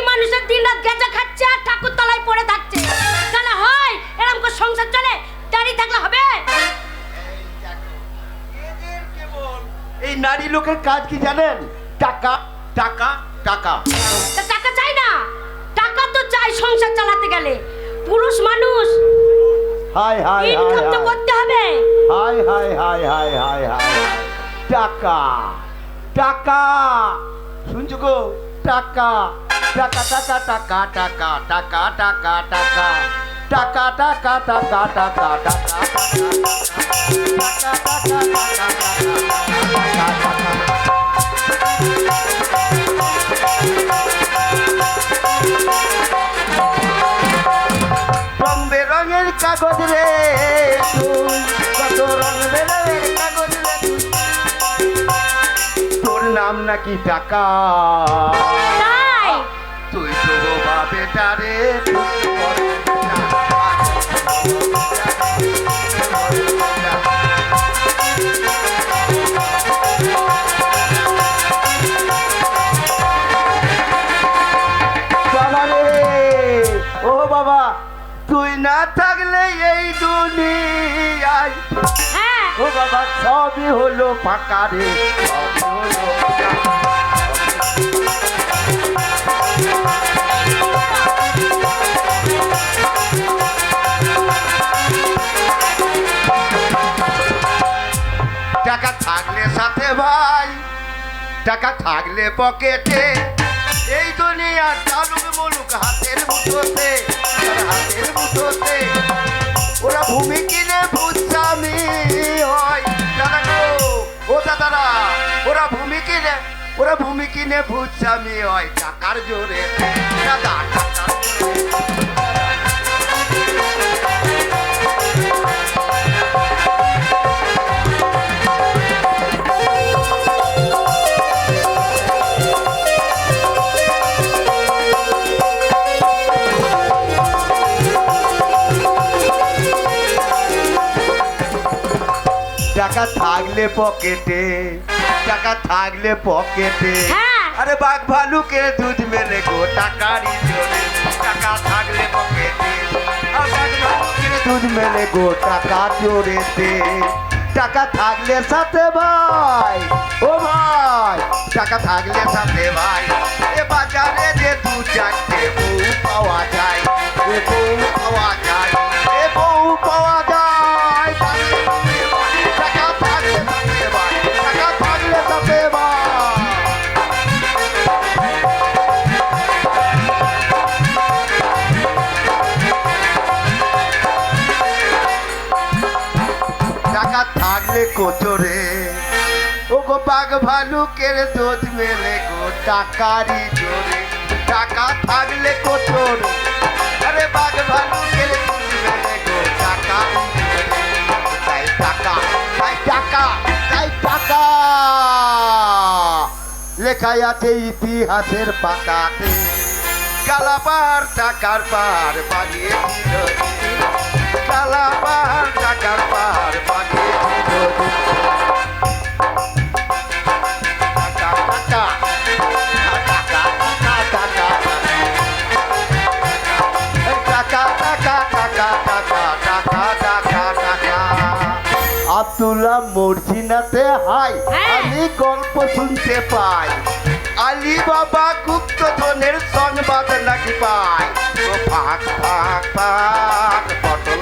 এই মানুষের দিন রাত গেঁজা খাচ্ছে আর ঠাকুর তলায় পড়ে থাকছে। তাহলে হয় এরকম করে সংসার চলে দাঁড়িয়ে থাকলে হবে? এই নারী লোকের কাজ কি জানেন? টাকা টাকা টাকা। টাকা চাই না। টাকা তো চাই সংসার চালাতে গেলে। পুরুষ মানুষ হাই হাই ইনকাম তো করতে হবে। হাই হাই হাই হাই হাই হাই টাকা টাকা। শুনছো গো? টাকা। টাকা টাকা টাকা টাকা টাকা টাকা টাকা টাকা টাকা টাকা টাকা টাকা রং বেরঙের কাগজ রে তুই, কত রং বেরঙের কাগজ রে তোর নাম নাকি টাকা? দুনিয়ায়। হ্যাঁ। ও বাবা সবই হলো ফাঁকা রে। টাকা থাকলে সাথে ভাই টাকা থাকলে পকেটে। এই দুনিয়ার চালুক মুলুক হাতের মুঠোতে হাতের মুঠোতে। ওরা ভূমি কিনে বুঝামি হয়। দাদা গো, ও দাদারা, ওরা ভূমি কিনে, ওরা ভূমি কিনে বুঝামি হয়। টাকার জোরে, দাদা, টাকার জোরে। থাকলে পকেটে টাকা থাকলে পকেটে। হ্যাঁ। আরে বাঘ ভালুকে দুধ মেলে গো টাকারই জোরে টাকা থাকলে পকেটে দুধ মেলে গো টাকা জোরেতে। টাকা থাকলে সাথে ভাই ও ভাই টাকা থাকলে সাথে ভাই। এ বাজারে যে দু চারটে বউ পাওয়া যায় এ বউ পাওয়া যায় এ বউ বাঘ ভালুকের দোষ মেলে গো, টাকারই জোরে। টাকা থাকলে কোচরে আরে বাঘ ভালুকের দোষ মেলে গো জোরে। তাই টাকা তাই টাকা তাই টাকা। লেখাই আছে ইতিহাসের পাতাতে। কালাপার টাকার পার বানিয়ে দিল আব্দুল্লাহ মর্জিনাতে হাই। হ্যাঁ। আমি গল্প শুনতে পাই। আলী বাবা গুপ্ত ধনের সংবাদ নাকি পাই। ফাঁক ফাঁক ফাঁক পটল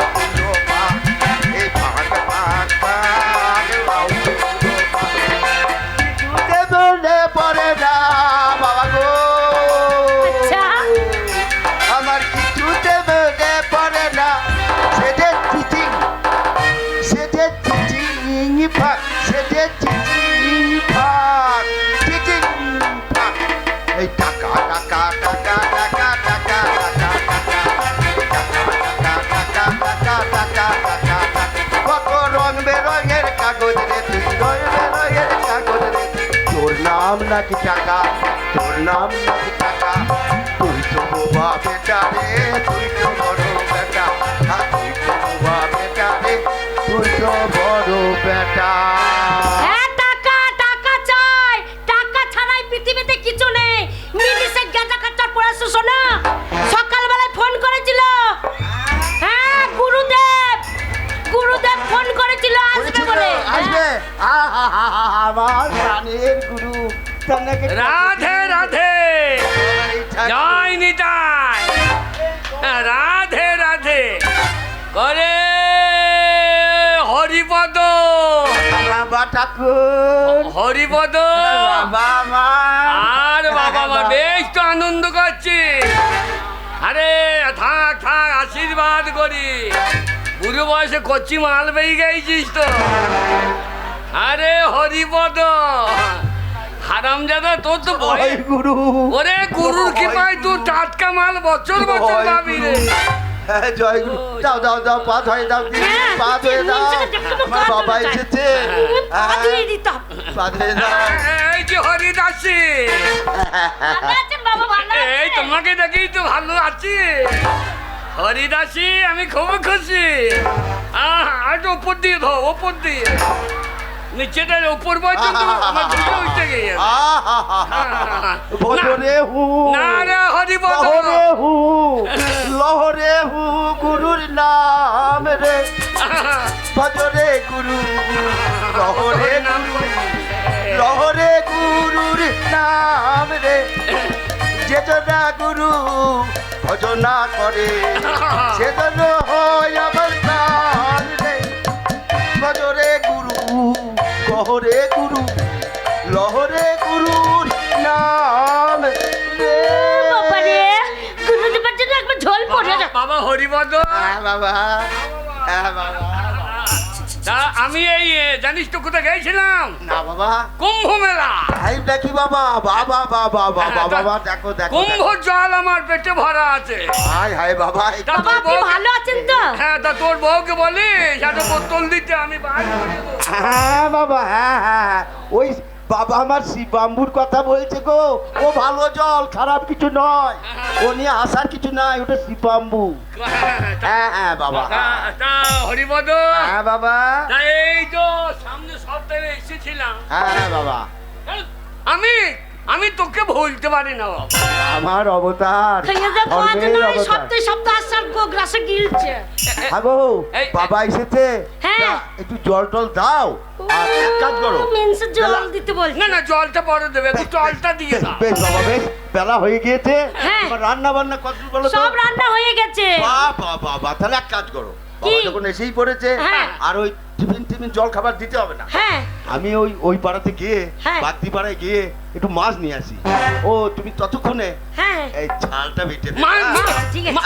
নাকি টাকা? তোর নাম নাকি টাকা? তুই তো বোবা বেটা রে, তুই তো বড় বেটা। তুই তো বোবা বেটা রে, তুই তো বড় বেটা। ঠাকুর। হরিপদ বাবা আর বাবা মা বেশ তো আনন্দ করছি। আরে থাক থাক আশীর্বাদ করি। বুড়ো বয়সে কচ্ছি মাল পেয়ে গেছিস তো। আরে হরিপদ হারাম দাদা তোর তো জয় গুরু। ওরে গুরুর কি পাই তুই টাটকা মাল বছর বছর পাবি রে। হ্যাঁ, জয় গুরু ও, দাও দাও দাও পা ধরে দাও হ্যাঁ, পা ধরে দাও নিচে দেখতে তো আমার বাবা এসেছে। পা হ্যাঁ, ধুয়ে দিতাম পা ধরে দাও এই যে হরিদাসী। এই তোমাকে দেখেই তো ভালো আছি। হরিদাসী আমি খুব খুশি। আহ, আজ ওপর দিয়ে ধো ওপর দিয়ে। নিচেটার ওপর পর্যন্ত আমার ধুয়ে উঠে গিয়ে বজরে হু না রে হরিপদ লহরে হু লহরে হু গুরুর নাম রে। ভজরে গুরু লহরে গুরু লহরে গুরুর নাম রে। যে গুরু ভজনা করে সে জন হয় আমার লহরে গুরু লহরে গুরুর নাম রে। বাবা রে গুরুদেবের জন্য একবার ঝোল পড়ে যা বাবা হরিপদ হ্যাঁ বাবা। হ্যাঁ বাবা। তা আমি এই এ, জানিস তো কোথায় গেছিলাম। না বাবা। কুম্ভ মেলা। তাই দেখি বাবা বাবা বাবা বাবা বাবা দেখো দেখো কুম্ভ জল আমার পেটে ভরা আছে। হাই হাই বাবা তা বাবা তোর আপনি বউ- ভালো আছেন তো? হ্যাঁ তা তোর বউকে বলি যাতে বোতল দিতে আমি বাইরে করে দেবো। হ্যাঁ বাবা হ্যাঁ হ্যাঁ। ওই বাবা আমার শিবাম্বুর কথা বলছে গো। ও ভালো জল খারাপ কিছু নয়। ও নিয়ে আসার কিছু নাই ওটা শিবাম্বু হ্যাঁ হ্যাঁ বাবা। হরিপদ হ্যাঁ বাবা। এই তো সামনে সপ্তাহে এসেছিলাম। হ্যাঁ হ্যাঁ বাবা। আমি আমি তোকে ভুলতে পারি না আমার অবতার সপ্তাহে সপ্তাহ আসার গো গ্রাসে গিলছে। আগো এই- বাবা এসেছে। হ্যাঁ। একটু জল টল দাও। আর এক কাজ করো। মেন্সে জল দিতে বলছে না না জলটা পরে দেবে তুই জলটা দিয়ে বেশ, বেশ বাবা বেশ বেলা হয়ে গিয়েছে। রান্না বান্না কত বলো সব রান্না হয়ে গেছে। বাবা বাবা তাহলে এক কাজ করো। বাবা যখন এসেই পড়েছে। আর ওই টিফিন টিফিন জল খাবার দিতে হবে না। আমি ওই ওই পাড়াতে গিয়ে হ্যাঁ। বাগদি পাড়ায় গিয়ে একটু মাছ নিয়ে আসি। ও তুমি ততক্ষণে হ্যাঁ। এই ঝালটা বেটে আছে।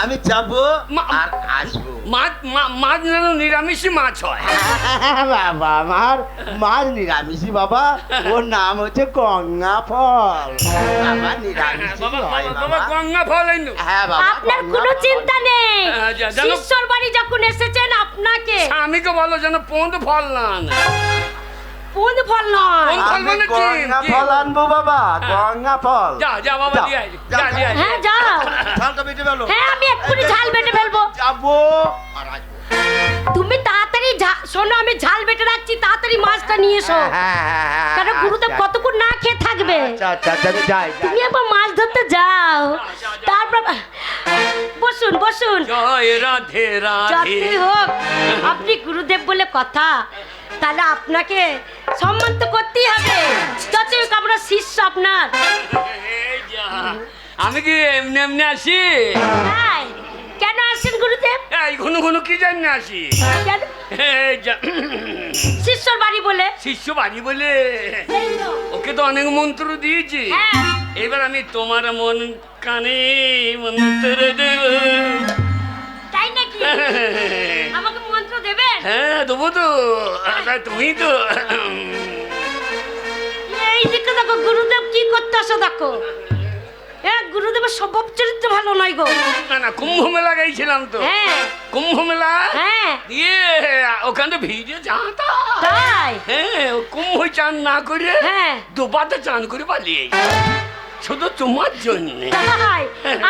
আমি যাব আর আসব। মাছ মাছ যেন নিরামিষই মাছ হয়। বাবা আমার মাছ নিরামিষি বাবা। ওর নাম হচ্ছে গঙ্গা ফল বাবা নিরামিষি হয় বাবা বাবা। বাবা গঙ্গা ফল হ্যাঁ বাবা আপনার কোনো চিন্তা নেই। হ্যাঁ, যা- জানো- শিষ্যর বাড়ি যখন এসেছেন আপনাকে। স্বামীকে বলো যেন পোঁদ ফল না পুঁদ ফল নয়। কোন ফল আমি মানে কি? গঙ্গা ফল আনব বাবা গঙ্গা ফল যা যা বাবা দিয়ে যা দিয়ে হ্যাঁ যাও। ঝালটা বেটে ফেলো। হ্যাঁ আমি এক্ষুনি ঝাল বেটে ফেলব। যাব। তুমি ঝা- শোনো আমি ঝাল বেটে রাখছি তাড়াতাড়ি মাছটা নিয়ে এসো। হ্যাঁ, হ্যাঁ, হ্যাঁ, কারণ গুরুদেব আচ্ছা, কতক্ষণ না খেয়ে থাকবে? আচ্ছা আচ্ছা আচ্ছা, আমি যাই যাই। তুমি একবার মাছ ধরতে যাও। তারপর বসুন বসুন। জয় রাধে রাধে। যতই হোক আপনি গুরুদেব বলে কথা তাহলে আপনাকে সম্মান তো করতেই হবে। যতই হোক আমরা শিষ্য আপনার। এই যা। আমি কি এমনি এমনি আসি? তাই। কেন আসেন গুরুদেব? এই ঘন ঘন কি জানি আসি? কেন? এই যা। শিষ্যর বাড়ি বলে। শিষ্য বাড়ি বলে? এই তো। ওকে তো অনেক মন্ত্র দিয়েছি। হ্যাঁ। এবার আমি তোমার মন কানে মন্ত্র দেব। তাই নাকি? আমাকে মন্ত্র দেবেন? হ্যাঁ দেবো তো। তা তুমি তো। এই দিকে দেখো গুরুদেব কি করতে আসো দেখো। হ্যাঁ গুরুদেবের স্বভাব চরিত্র ভালো নয় গো। না না কুম্ভ মেলা গেছিলাম তো। হ্যাঁ। কুম্ভ মেলা? হ্যাঁ। দিয়ে ওখানে ভিজে যাতা তাই? হ্যাঁ কুম্ভ চান না করে হ্যাঁ। দুপাতে চান করে পালিয়ে শুধু তোমার জন্য।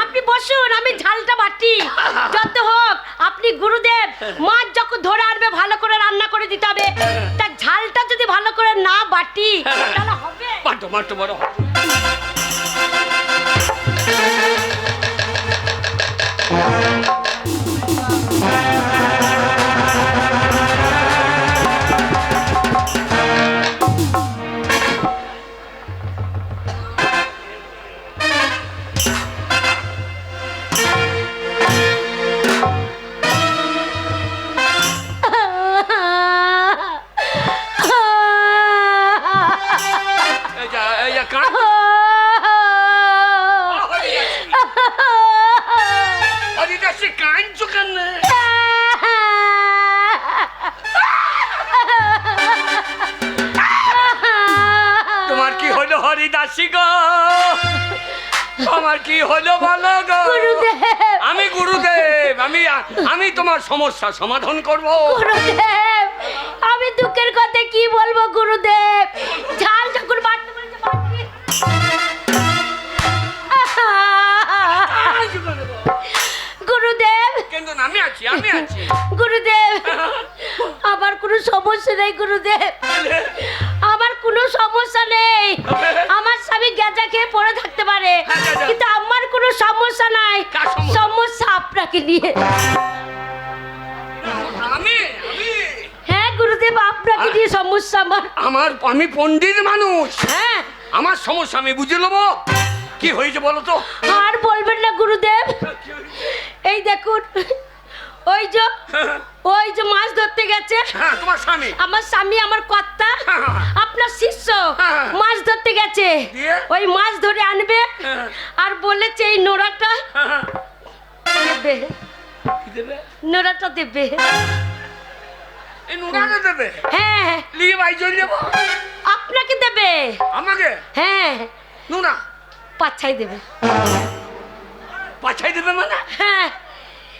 আপনি বসুন আমি ঝালটা বাটি। যত হোক আপনি গুরুদেব মাছ যখন ধরে আনবে ভালো করে রান্না করে দিতে হবে। তা ঝালটা যদি ভালো করে না বাটি তাহলে হবে? পাটো মাটো বড় তোমারই Thank you. দাসী গো। আমার কি হলো বলো গো? গুরুদেব। আমি গুরুদেব আমি আমি তোমার সমস্যা সমাধান করব। গুরুদেব আমি দুঃখের কথা কি বলব গুরুদেব? ঝাল যখন বাড়তে গুরুদেব। কিন্তু আমি আছি আমি আছি। গুরুদেব আমার কোনো সমস্যা নেই গুরুদেব। কোনো সমস্যা নেই। আমার স্বামী গেঁজা খেয়ে পড়ে থাকতে পারে হ্যাঁ, কিন্তু আমার কোনো সমস্যা নাই। সমস্যা? আপনাকে নিয়ে। হ্যাঁ গুরুদেব আপনাকে নিয়ে সমস্যা আমার। আমার আমি পণ্ডিত মানুষ। হ্যাঁ। আমার সমস্যা আমি বুঝে নেব। কি হয়েছে বলো তো? আর বলবেন না গুরুদেব। এই দেখুন ওই যে ওই যে মাছ ধরতে গেছে। হ্যাঁ তোমার স্বামী? আমার স্বামী আমার কর্তা আপনার শিষ্য। মাছ ধরতে গেছে। ওই মাছ ধরে আনবে। আর বলেছে এই নোড়াটা দেবে। নোড়াটা দেবে। দেবে? হ্যাঁ। নিয়ে ভাই চলে যাব আপনাকে দেবে। আমাকে? হ্যাঁ। নোনা? পাছাই দেবে। পাছাই দেবে মানে? হ্যাঁ।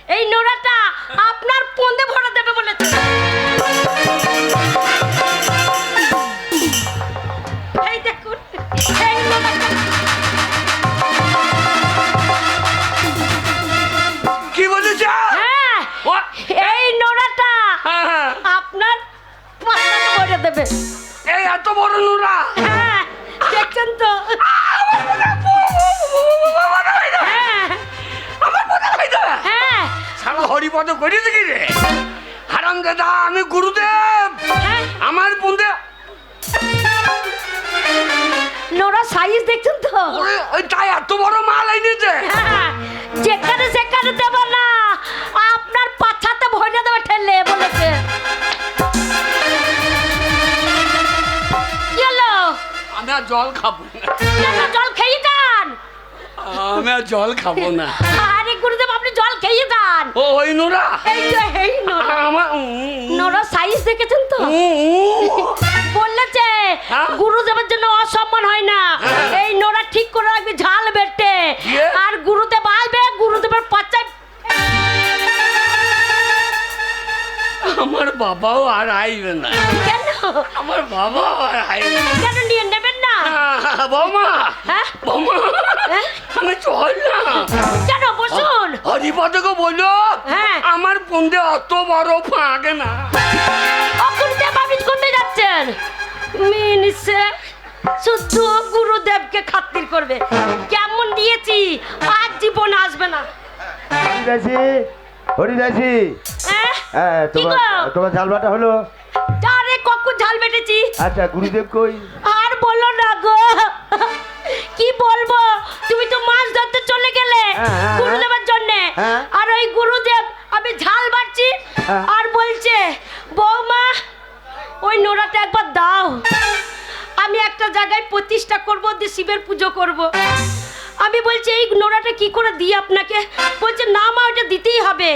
এই নোড়াটা আপনার পন্দে ভরা দেবে বলেছে এই দেখুন এই কি বলেছে? হ্যাঁ ও, এই নোড়াটা হ্যাঁ, হ্যাঁ। আপনার ভরে দেবে। এই এত বড় নোরা। হরিপদ করেছে কি রে? হারাম দাদা আমি গুরুদেব। হ্যাঁ। আমার বন্ধে নোড়া সাইজ দেখছেন তো? ওই তাই এত বড় মাল এনেছে হ্যাঁ, যেখানে সেখানে দেব না। আপনার পাছাতে ভরে দেবে ঠেলে বলেছে। আমি আর জল খাব না। জল খেয়ে যান। আমি আর জল খাব না। ও ওই নোরা। এই যে এই নোড়া আমার নোড়া সাইজ দেখেছেন তো? উম। বললেছে হ্যাঁ? গুরুদেবের জন্য অসম্মান হয় না। হ্যাঁ। এই নোড়া ঠিক করে রাখবি ঝাল বেটে। আর গুরুদেব আসবে গুরুদেবের পাচায় আমার বাবাও আর আইবে না। কেন? আমার বাবা আর আইবে না। কেন নিয়ে নেবেন না? বৌমা। হ্যাঁ? বৌমা হ্যাঁ? আমি চল না। কেন? হরিপদকে বলল হ্যাঁ। আমার বন্ধে অত বড় ফাঁকে না। গুরুদেব আপনি কোথায় যাচ্ছেন? মিনিসে শুধু গুরুদেবকে খাতির করবে। কেমন দিয়েছি? আর জীবন আসবে না। হরিদাসী হরিদাসী। হ্যাঁ? হ্যাঁ কি তোমার গো? তোমার ঝালবাটা হলো? আরে কখন ঝাল বেটেছি? আচ্ছা গুরুদেব কই? আর বলো না গো। কি বলব? তুমি তো মাছ ধরতে চলে গেলে হ্যাঁ, হ্যাঁ, গুরুদেবের জন্য। হ্যাঁ। আর ওই গুরুদেব আমি ঝাল বাড়ছি হ্যাঁ। আর বলছে বৌমা ওই নোড়াটা একবার দাও। আমি একটা জায়গায় প্রতিষ্ঠা করব দিয়ে শিবের পুজো করব। আমি বলছি এই নোড়াটা কি করে দিই আপনাকে? বলছে না মা ওটা দিতেই হবে।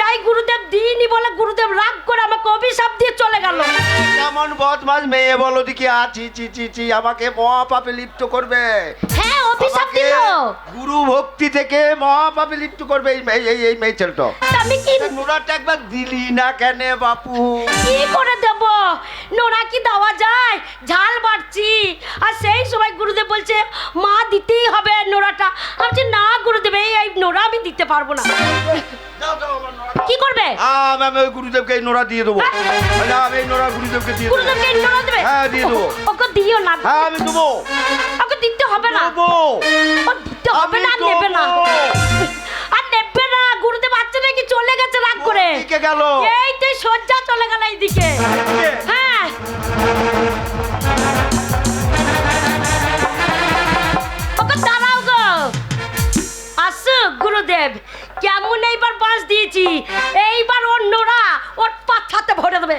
তাই গুরুদেব দিইনি বলে গুরুদেব রাগ করে আমাকে অভিশাপ দিয়ে চলে গেল। কেমন বদমাস মেয়ে বলো দিকে আছি চি চি চি আমাকে মহাপাপে লিপ্ত করবে। হ্যাঁ অভিশাপ দিল। গুরু ভক্তি থেকে মহাপাপে লিপ্ত করবে এই এই এই মেয়ে ছেলেটা। আমি কি নোরাটা একবার দিলি না কেন বাপু? কি করে দেব? নোরা কি দেওয়া যায়? ঝাল বাড়ছি। আর সেই সময় গুরুদেব বলছে মা দিতেই হবে নোরাটা। আমি না গুরুদেব এই এই নোরা আমি দিতে পারব না। দাও, দাও আমার নোরা। কি করবে? আম, ওই গুরুদেবকে এই নোরা দিয়ে দেবো। আমি এই নোরা গুরুদেবকে দিয়ে দেবো। গুরুদেবকে এই নোরা দেবে? হ্যাঁ, দিয়ে দেবো। ওকে দিও না। হ্যাঁ আমি দেবো। ওকে দিতে হবে না। দেবো। ও দিতে হবে না নেবে না। আর নেবে না। গুরুদেব বাচ্চা নাকি? চলে গেছে রাগ করে। দিকে গেল। এই তো সজ্জা চলে গেল এইদিকে? হ্যাঁ। ওকে দাঁড়াও গো। আসো গুরুদেব। দিয়েছি। এইবার নোড়া ওর পাছাতে ভরে দেবে।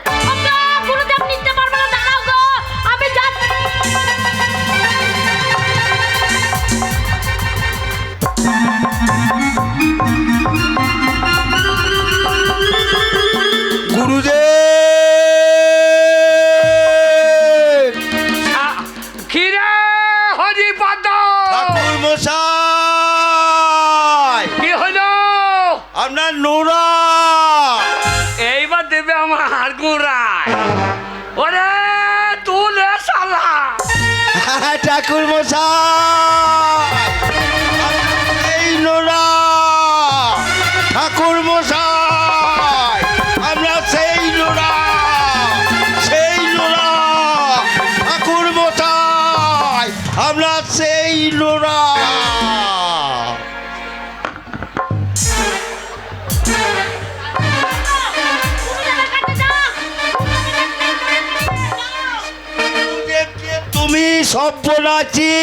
সব্যনাচি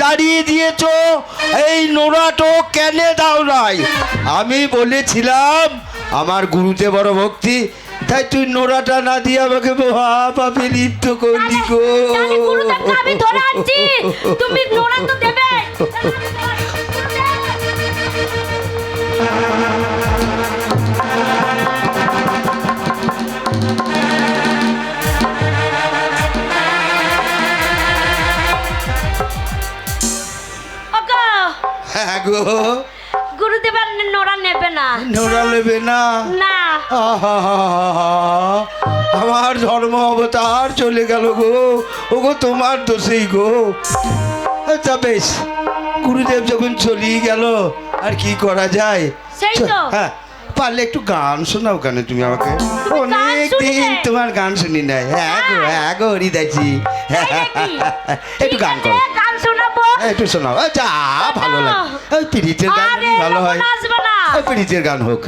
তাড়িয়ে দিয়েছ এই নোড়াটো কেন দাও নাই? আমি বলেছিলাম আমার গুরুতে বড় ভক্তি তাই তুই নোড়াটা না দিয়ে আমাকে মহাপাপে লিপ্ত করলি গো। তুমি নোড়া তো দেবে। গো। গুরুদেব আর নেবে না। নোড়া নেবে না? না! আমার ধর্ম অবতার চলে গেল গো। ওগো তোমার দোষেই গো। আচ্ছা বেশ। গুরুদেব যখন চলিয়ে গেল আর কি করা যায়? হ্যাঁ পারলে একটু গান শোনাও কেন তুমি আমাকে? অনেক দিন তোমার গান শুনি নাই। হ্যাঁ গো হ্যাঁ। গো হরিদাসি তাই একটু গান করো। গান হ্যাঁ, একটু শোনাও যা ভালো লাগে। ওই গান ভালো হয়। ওই গান হোক।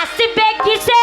আসবে কিসে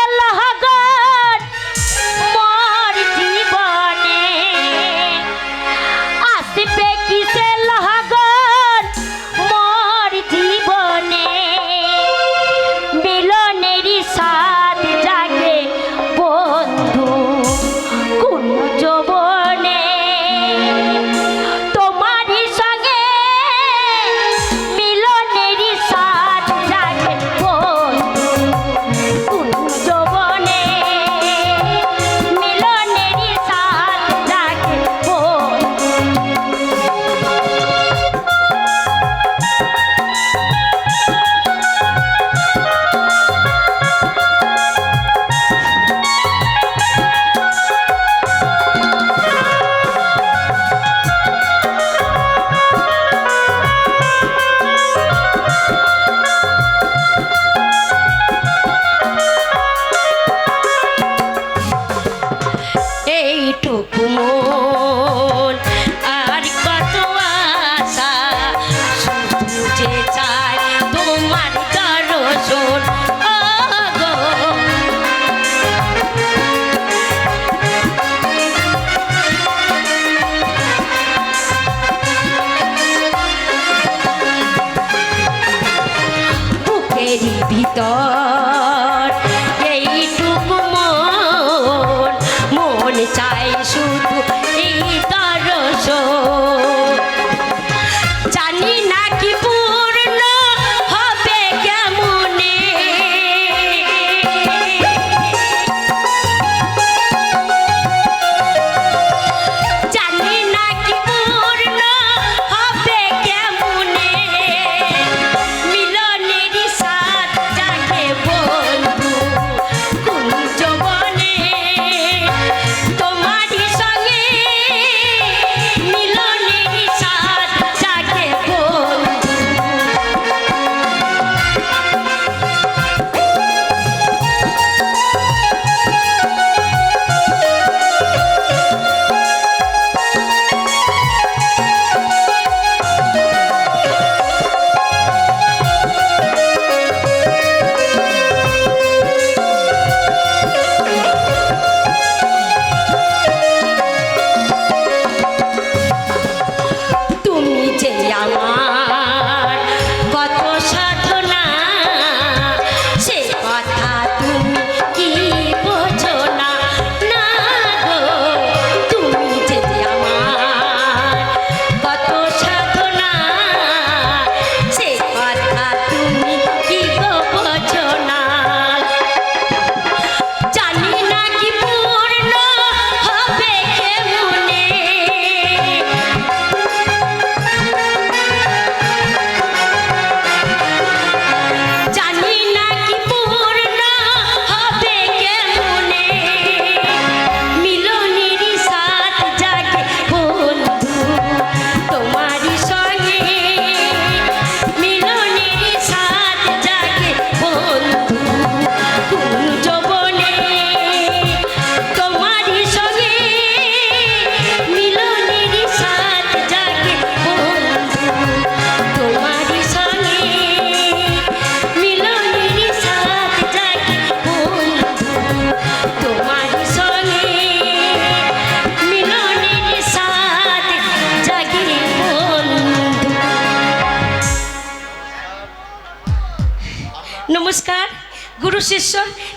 গুরু শিষ্য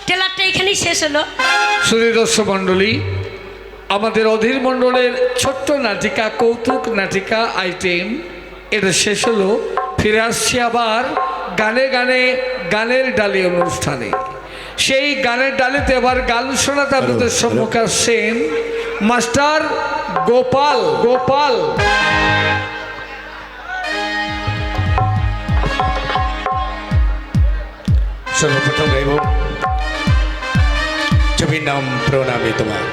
টেলারটা এখানেই শেষ হলো। সুদর্শ মণ্ডলী, আমাদের অধীর মণ্ডলের ছোট্ট নাটিকা, কৌতুক নাটিকা আইটেম এটা শেষ হলো। ফিরে আসছি আবার গানে গানে গানের ডালি অনুষ্ঠানে। সেই গানের ডালিতে এবার গান শোনাতে আপনাদের সম্মুখে আসছেন মাস্টার গোপাল গোপাল। সর্বপ্রথম গাইব ছবির নাম প্রণামী তোমার।